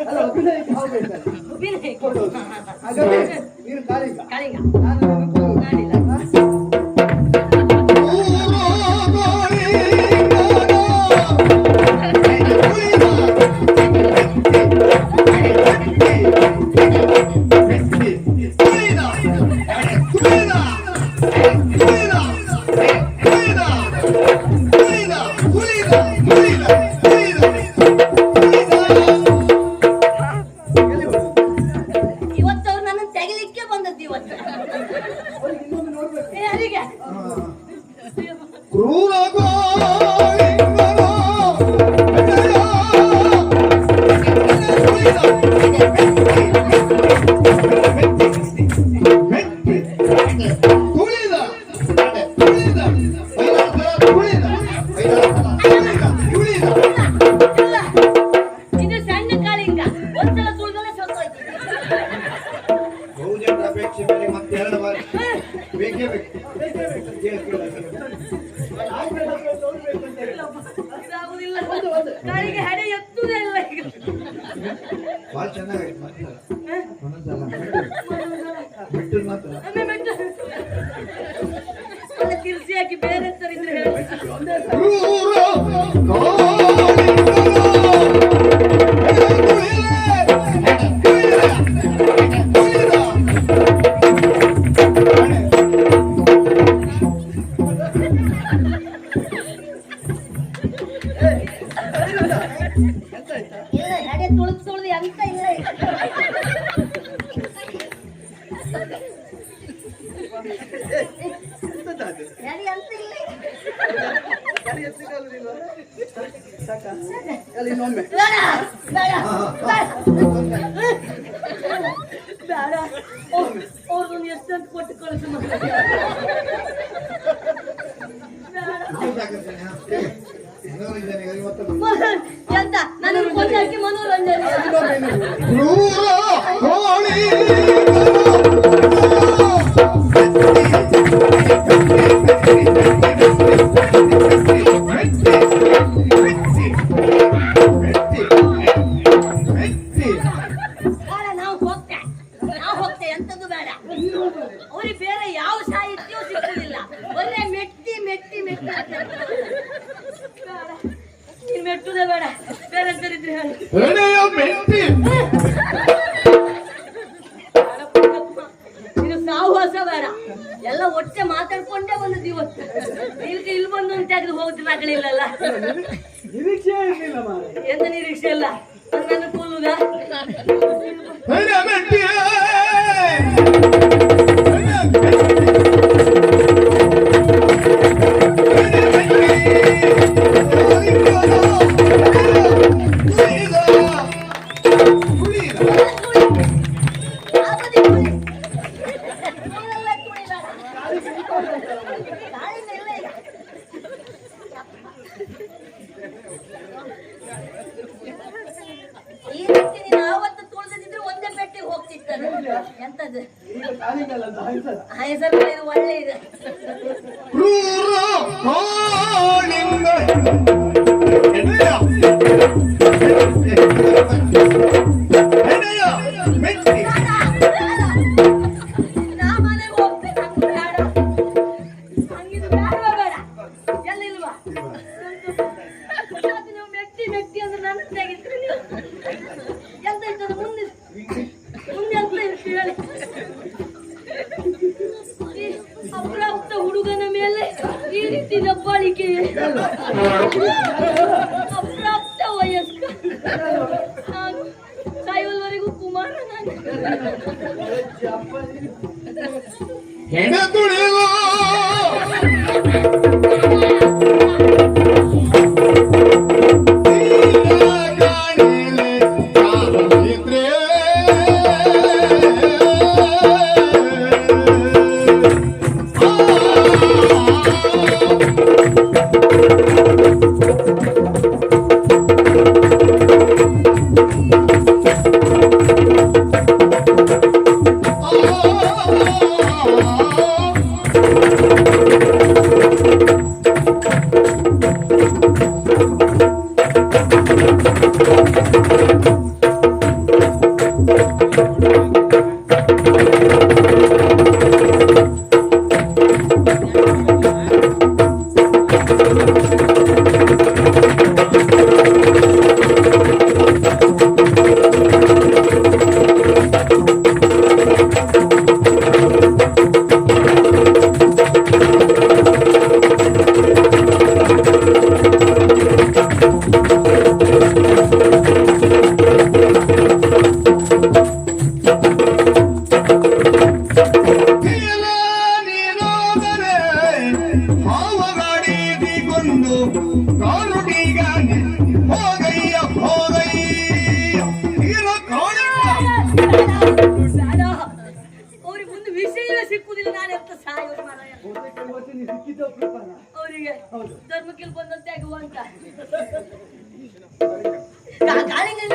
ಅಲ್ಲ ಅಭಿನಯ ಯಾವ ಬೇಕು ಅಭಿನಯ ಕೊಡು ಹಾಗಾದ್ರೆ ってるなって。ಅವ್ರದ್ದು ಎಷ್ಟಂತ ಕೊಟ್ಟು ಕಳಿಸು ಎಂತ? ನನಗೆ ಮನೋರಂಜನೆ. Thank you. Pro ಅಪ್ರಾಪ್ತ ವಯಸ್ಕ ಸಾಯುವಲ್ವರೆಗೂ ಕುಮಾರನ ಹೆಣ ತುಳಿಯುವ ಹಾವಗಾಡಿ ಬೀಗೊಂಡು ಕಾಲುಟೀಗ ಹೋಗಯ್ಯ ಹೋಗಯ್ಯ. ಅವ್ರಿಗೆ ಮುಂದೆ ವಿಷಯವೇ ಸಿಕ್ಕುದಿಲ್ಲ ನಾನು ಎಂತ ಸಾಯೋದು ಮಾರಾಯ. ಅವರಿಗೆ. ಧರ್ಮಕ್ಕೆ ಬಂದಂತೆ ಆಗುವಂತ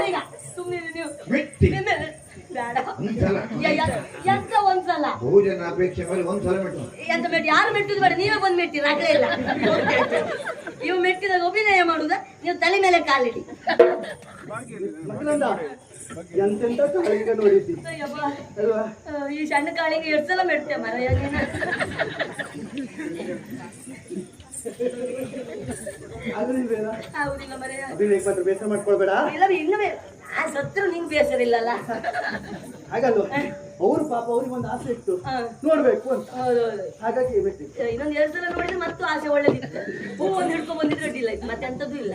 ಈಗ. ಸುಮ್ಮನೆ ನೀವು. ಬೇಡ. ಮೆಟ್ಟು ಎಂತ ಮೆಟ್ಟಿ? ಯಾರು ಮೆಟ್ಟಿದ್ ಬೇಡ ನೀವೇ ಬಂದು ಮೆಟ್ಟಿರ ಆಗ್ಲೇ ಇಲ್ಲ. ಇವು ಮೆಟ್ಟಿದಾಗ ಅಭಿನಯ ಮಾಡುದ ನೀವು ತಲೆ ಮೇಲೆ ಕಾಲಿಡಿ. ಎಂತೆಂತ ಕಾಳಿಂಗ ನೋಡಿದ್ದಿ? ಅಲ್ವಾ? ಈ ಸಣ್ಣ ಕಾಳಿಗೆ ಎಷ್ಟು ಸಲ ಮೆಟ್ಟೆ ಮರ ಹೌದಿಲ್ಲ ಮರೆಯ. ಅಭಿನಯಕ್ಕೆ ಮಾತ್ರ ಬೇಸರ ಮಾಡ್ಕೊಳ್ಬೇಡ. ಇಲ್ಲ ಇನ್ನು ಆ ಸತ್ರು ನಿಂಗೆ ಬೇಸರ ಇಲ್ಲಲ್ಲ ಹಾಗಲ್ವ? ಅವ್ರು ಪಾಪ ಅವ್ರಿಗೆ ಒಂದು ಆಸೆ ಇತ್ತು. ಹಾ. ನೋಡ್ಬೇಕು ಅಂತ. ಹಾಗಾಗಿ ಬೆಟ್ಟಿ ಇನ್ನೊಂದು ಎರಡು ಸಲ ನೋಡಿದ್ರೆ ಮತ್ತು ಆಸೆ ಒಳ್ಳೇದಿತ್ತು. ಹೂ ಒಂದು ಹಿಡ್ಕೊಂಡ್ ಬಂದಿದ್ರೆ ಅಡ್ಡಿಲ್ಲ ಮತ್ತೆ ಅಂತದ್ದು ಇಲ್ಲ.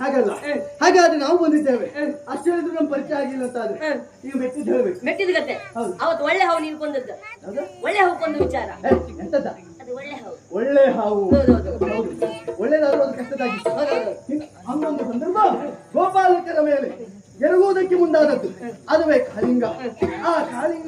ಹಾಗಲ್ಲ. ಹಾಗಾದ್ರೆ ನಾವು ಬಂದಿದ್ದೇವೆ. ಅಷ್ಟು ಹೇಳಿದ್ರು ನಮ್ಮ ಪರಿಚಯ ಆಗಿಲ್ಲ ಅಂತ ಆದ್ರೆ ನೀವು ಈಗ ಮೆಟ್ಟಿದ್ದು ಹೇಳ್ಬೇಕು ಮೆಟ್ಟಿದ ಕತೆ ಹೌದು. ಅವತ್ತು ಒಳ್ಳೆ ಹಾವು ನೀನು ಕೊಂದದ್ದು? ಒಳ್ಳೆ ಹಾವು ಕೊಂದು ವಿಚಾರ. ಎಂತದ ಒಳ್ಳೆ ಹಾವು. ಒಳ್ಳೆದಾದ್ರೂ ಅದು ಕಷ್ಟದಾಗಿತ್ತು ಹಂಗೊಂದು ಸಂದರ್ಭ ಗೋಪಾಲಕರ ಮೇಲೆ. ಎರಗುವುದಕ್ಕೆ ಮುಂದಾದದ್ದು. ಅದುವೇ ಕಾಳಿಂಗ. ಆ ಕಾಳಿಂಗ